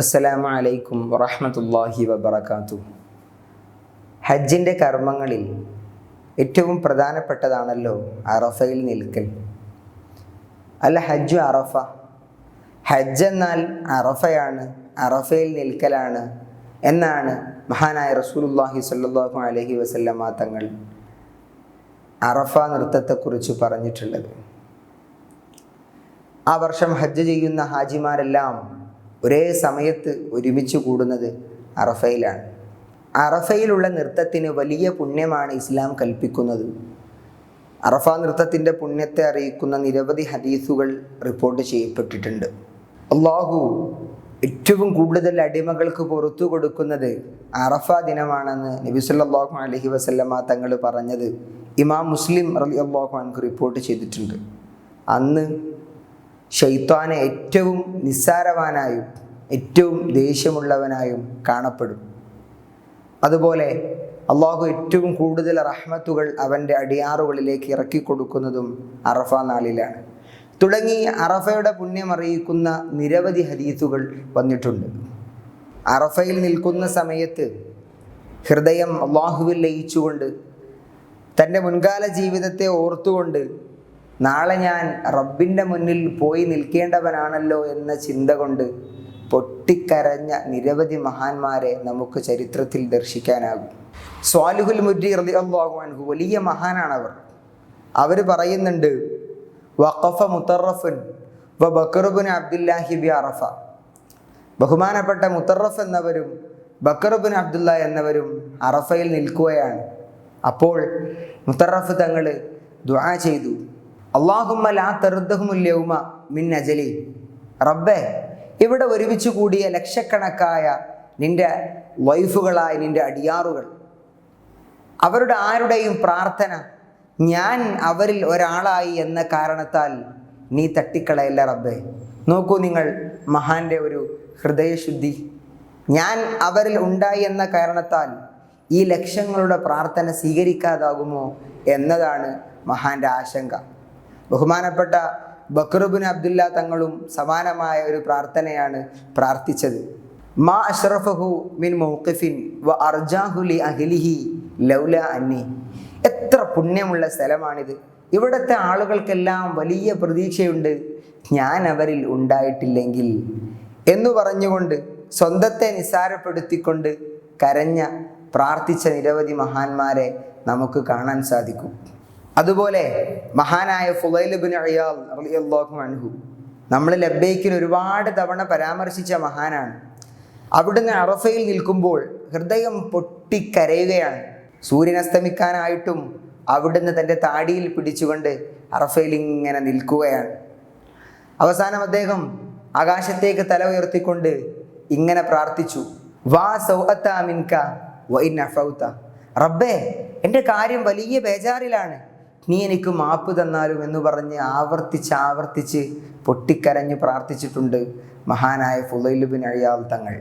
അസ്സലാമു അലൈക്കും വറഹമത്തല്ലാഹി വബർക്കാത്തു ഹജ്ജിന്റെ കർമ്മങ്ങളിൽ ഏറ്റവും പ്രധാനപ്പെട്ടതാണല്ലോ അറഫയിൽ നിൽക്കൽ. അല്ല ഹജ്ജു അറഫ. ഹജ്ജ് എന്നാൽ അറഫയാണ് അറഫയിൽ നിൽക്കലാണ് എന്നാണ് മഹാനായ റസൂലുല്ലാഹി സ്വല്ലല്ലാഹു അലൈഹി വസല്ലമ തങ്ങൾ അറഫ നൃത്തത്തെക്കുറിച്ച് പറഞ്ഞിട്ടുള്ളത്. ആ വർഷം ഹജ്ജ് ചെയ്യുന്ന ഹാജിമാരെല്ലാം ഒരേ സമയത്ത് ഒരുമിച്ച് കൂടുന്നത് അറഫയിലാണ്. അറഫയിലുള്ള നൃത്തത്തിന് വലിയ പുണ്യമാണ് ഇസ്ലാം കൽപ്പിക്കുന്നത്. അറഫ നൃത്തത്തിന്റെ പുണ്യത്തെ അറിയിക്കുന്ന നിരവധി ഹദീസുകൾ റിപ്പോർട്ട് ചെയ്യപ്പെട്ടിട്ടുണ്ട്. അള്ളാഹു ഏറ്റവും കൂടുതൽ അടിമകൾക്ക് പുറത്തു കൊടുക്കുന്നത് അറഫ ദിനമാണെന്ന് നബി സല്ലല്ലാഹു അലഹി വസല്ലമ തങ്ങൾ പറഞ്ഞത് ഇമാം മുസ്ലിം അലി അള്ളാഹു റിപ്പോർട്ട് ചെയ്തിട്ടുണ്ട്. അന്ന് ഷെയ്ത്താനെ ഏറ്റവും നിസ്സാരവാനായും ഏറ്റവും ദേഷ്യമുള്ളവനായും കാണപ്പെടും. അതുപോലെ അള്ളാഹു ഏറ്റവും കൂടുതൽ റഹ്മത്തുകൾ അവന്റെ അടിയാറുകളിലേക്ക് ഇറക്കി കൊടുക്കുന്നതും അറഫ നാളിലാണ്. തുടങ്ങി അറഫയുടെ പുണ്യം അറിയിക്കുന്ന നിരവധി ഹദീസുകൾ വന്നിട്ടുണ്ട്. അറഫയിൽ നിൽക്കുന്ന സമയത്ത് ഹൃദയം അള്ളാഹുവിൽ ലയിച്ചുകൊണ്ട് തന്റെ മുൻകാല ജീവിതത്തെ ഓർത്തുകൊണ്ട് നാളെ ഞാൻ റബ്ബിന്റെ മുന്നിൽ പോയി നിൽക്കേണ്ടവനാണല്ലോ എന്ന ചിന്ത കൊണ്ട് പൊട്ടിക്കരഞ്ഞ നിരവധി മഹാന്മാരെ നമുക്ക് ചരിത്രത്തിൽ ദർശിക്കാനാകും. സ്വാലുഹുൽ മുരി റലി അള്ളാഹു വലിയ മഹാനാണവർ. അവർ പറയുന്നുണ്ട് വഖഫ മുത്തറഫുൻ വ ബക്കറുബുൻ അബ്ദുല്ലാഹി ബി അറഫ. ബഹുമാനപ്പെട്ട മുത്തറഫ് എന്നവരും ബക്കറുബുൻ അബ്ദുല്ല എന്നവരും അറഫയിൽ നിൽക്കുകയാണ്. അപ്പോൾ മുത്തറഫ് തങ്ങൾ ദുആ ചെയ്തു. അള്ളാഹുമ്മ ലാ മിൻ അജലി. റബ്ബേ ഇവിടെ ഒരുമിച്ച് കൂടിയ ലക്ഷക്കണക്കായ നിന്റെ വൈഫുകളായ നിന്റെ അടിയാറുകൾ അവരുടെ ആരുടെയും പ്രാർത്ഥന ഞാൻ അവരിൽ ഒരാളായി എന്ന കാരണത്താൽ നീ തട്ടിക്കളയല്ല റബ്ബേ. നോക്കൂ നിങ്ങൾ മഹാന്റെ ഒരു ഹൃദയശുദ്ധി. ഞാൻ അവരിൽ ഉണ്ടായി എന്ന കാരണത്താൽ ഈ ലക്ഷങ്ങളുടെ പ്രാർത്ഥന സ്വീകരിക്കാതാകുമോ എന്നതാണ് മഹാന്റെ ആശങ്ക. ബഹുമാനപ്പെട്ട ബക്രുബിൻ അബ്ദുല്ല തങ്ങളും സമാനമായ ഒരു പ്രാർത്ഥനയാണ് പ്രാർത്ഥിച്ചത്. മാ അഷ്റഫഹു മിൻ മൗഖിഫിൻ വ അർജാഹുലി അഹിലിഹി ലൗല അന്നി. എത്ര പുണ്യമുള്ള സ്ഥലമാണിത്. ഇവിടുത്തെ ആളുകൾക്കെല്ലാം വലിയ പ്രതീക്ഷയുണ്ട്. ഞാൻ അവരിൽ ഉണ്ടായിട്ടില്ലെങ്കിൽ. എന്നു പറഞ്ഞുകൊണ്ട് സ്വന്തത്തെ നിസ്സാരപ്പെടുത്തിക്കൊണ്ട് കരഞ്ഞ പ്രാർത്ഥിച്ച നിരവധി മഹാന്മാരെ നമുക്ക് കാണാൻ സാധിക്കും. അതുപോലെ മഹാനായ ഫുലൈലുബിൻ അയാൽ റളിയല്ലാഹു അൻഹു. നമ്മൾ ലബ്ബൈക്കിന് ഒരുപാട് തവണ പരാമർശിച്ച മഹാനാണ്. അവിടുന്ന് അറഫയിൽ നിൽക്കുമ്പോൾ ഹൃദയം പൊട്ടിക്കരയുകയാണ്. സൂര്യൻ അസ്തമിക്കാനായിട്ടും അവിടുന്ന് തന്റെ താടിയിൽ പിടിച്ചുകൊണ്ട് അറഫയിൽ ഇങ്ങനെ നിൽക്കുകയാണ്. അവസാനം അദ്ദേഹം ആകാശത്തേക്ക് തല ഉയർത്തിക്കൊണ്ട് ഇങ്ങനെ പ്രാർത്ഥിച്ചു. വാ സൗഅത്ത മിൻക വൈ നഫൗത്ത റബ്ബേ എന്റെ കാര്യം വലിയ ബേജാറിലാണ്. നീ എനിക്ക് മാപ്പ് തന്നാലും എന്ന് പറഞ്ഞ് ആവർത്തിച്ച് ആവർത്തിച്ച് പൊട്ടിക്കരഞ്ഞ് പ്രാർത്ഥിച്ചിട്ടുണ്ട് മഹാനായ ഫുലൈലുബിൻ അഴിയാൽ തങ്ങൾ.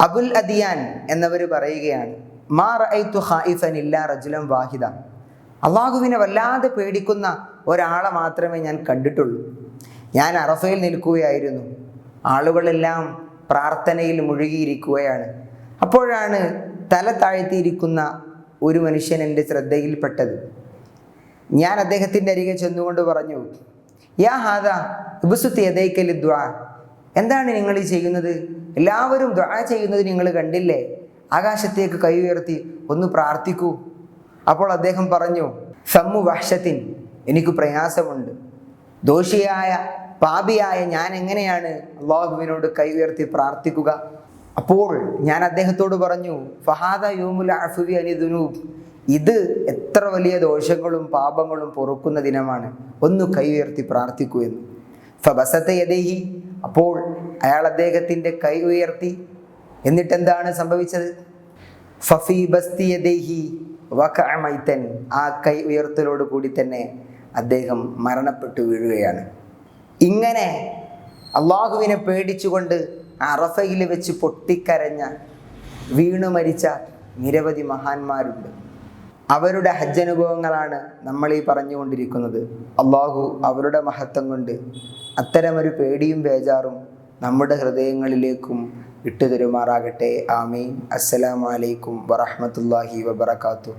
അബുൽ അദിയാൻ എന്നവർ പറയുകയാണ് മാ റഅയ്തു ഖായിഫൻ ഇല്ലാ റജുലം വാഹിദ. അള്ളാഹുവിനെ വല്ലാതെ പേടിക്കുന്ന ഒരാളെ മാത്രമേ ഞാൻ കണ്ടിട്ടുള്ളൂ. ഞാൻ അറഫയിൽ നിൽക്കുകയായിരുന്നു. ആളുകളെല്ലാം പ്രാർത്ഥനയിൽ മുഴുകിയിരിക്കുകയാണ്. അപ്പോഴാണ് തല താഴ്ത്തിയിരിക്കുന്ന ഒരു മനുഷ്യൻ എന്റെ ശ്രദ്ധയിൽപ്പെട്ടത്. ഞാൻ അദ്ദേഹത്തിന്റെ അരികെ ചെന്നുകൊണ്ട് പറഞ്ഞു യാ ഹാദ ഇബുസുത്തി യദൈക്കലി ദ്വാ എന്താണ് നിങ്ങൾ ഈ ചെയ്യുന്നത്? എല്ലാവരും ദ്വാ ചെയ്യുന്നത് നിങ്ങൾ കണ്ടില്ലേ? ആകാശത്തേക്ക് കൈ ഉയർത്തി ഒന്ന് പ്രാർത്ഥിക്കൂ. അപ്പോൾ അദ്ദേഹം പറഞ്ഞു സമ്മു വഹ്ഷത്തിൻ എനിക്ക് പ്രയാസമുണ്ട്. ദോഷിയായ പാപിയായ ഞാൻ എങ്ങനെയാണ് അള്ളാഹുവിനോട് കൈ ഉയർത്തി പ്രാർത്ഥിക്കുക? അപ്പോൾ ഞാൻ അദ്ദേഹത്തോട് പറഞ്ഞു ഫഹാദ യൂമുൽ അഫുവി അനി ദുനൂബ് ഇത് എത്ര വലിയ ദോഷങ്ങളും പാപങ്ങളും പൊറുക്കുന്ന ദിനമാണ്. ഒന്ന് കൈ ഉയർത്തി പ്രാർത്ഥിക്കൂ എന്ന്. ഫബസത്തെ യദേഹി. അപ്പോൾ അയാൾ അദ്ദേഹത്തിന്റെ കൈ ഉയർത്തി. എന്നിട്ട് എന്താണ് സംഭവിച്ചത്? ഫഫി ബസ്തി യദേഹി വക്കമൈത്തൻ ആ കൈ ഉയർത്തലോട് കൂടി തന്നെ അദ്ദേഹം മരണപ്പെട്ടു വീഴുകയാണ്. ഇങ്ങനെ അള്ളാഹുവിനെ പേടിച്ചുകൊണ്ട് അറഫയിൽ വെച്ച് പൊട്ടിക്കരഞ്ഞ വീണു മരിച്ച നിരവധി മഹാന്മാരുണ്ട്. അവരുടെ ഹജ്ജ് അനുഭവങ്ങളാണ് നമ്മൾ ഈ പറഞ്ഞുകൊണ്ടിരിക്കുന്നത്. അള്ളാഹു അവരുടെ മഹത്വം കൊണ്ട് അത്തരമൊരു പേടിയും ബേജാറും നമ്മുടെ ഹൃദയങ്ങളിലേക്കും ഇട്ടുതരുമാറാകട്ടെ. ആമീൻ. അസ്സലാമലൈക്കും വറഹമത്തല്ലാഹി വബർക്കാത്തു